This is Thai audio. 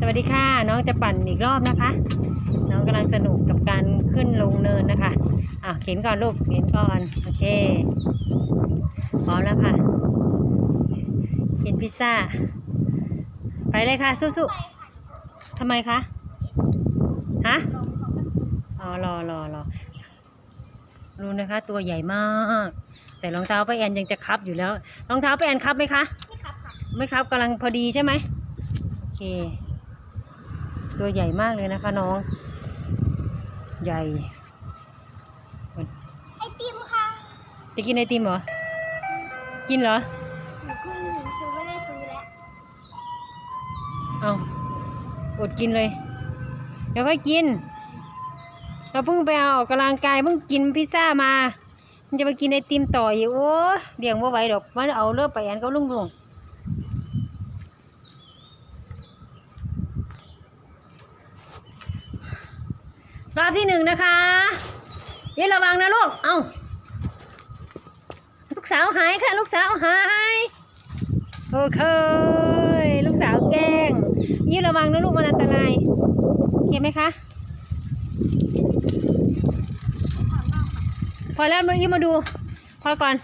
สวัสดีค่ะ น้องจะปั่นอีกรอบนะคะ น้องกำลังสนุกกับการขึ้นลงเนินนะคะอะเข็นก่อนลูกเข็นก่อนโอเคพร้อมแล้วค่ะเข็นพิซซ่า ไปเลยค่ะสู้ๆทำไมคะฮะอ๋อรอรอรอรู้นะคะ ตัวใหญ่มาก แต่รองเท้าป้าแอนยังจะคับอยู่แล้วรองเท้าป้าแอนคับไหมคะไม่ครับค่ะไม่ครับกำลังพอดีใช่ไหมโอเค ตัวใหญ่มากเลยนะคะน้อง ใหญ่ไอติมค่ะ จะกินไอติมเหรอ กินเหรอหนูเพิ่งหนูซื้อไม่ได้ซื้อแล้วเอาอดกินเลยเดี๋ยวค่อยกิน เราเพิ่งไปเอาออกกำลังกายเพิ่งกินพิซซ่ามา มันจะไปกินไอติมต่ออีกโอ้เดี่ยงว่าไหวดอกมันเอาเลิกไปแอนก็ลุงลุง รอบที่หนึ่งนะคะเย็นระวังนะลูก เอาลูกสาวหายค่ะ ลูกสาวหาย โอเค ลูกสาวแกล้งยี่ระวังนะลูกมันอันตรายโอเคไหมคะ พอแล้วมายี่มาดู พอก่อน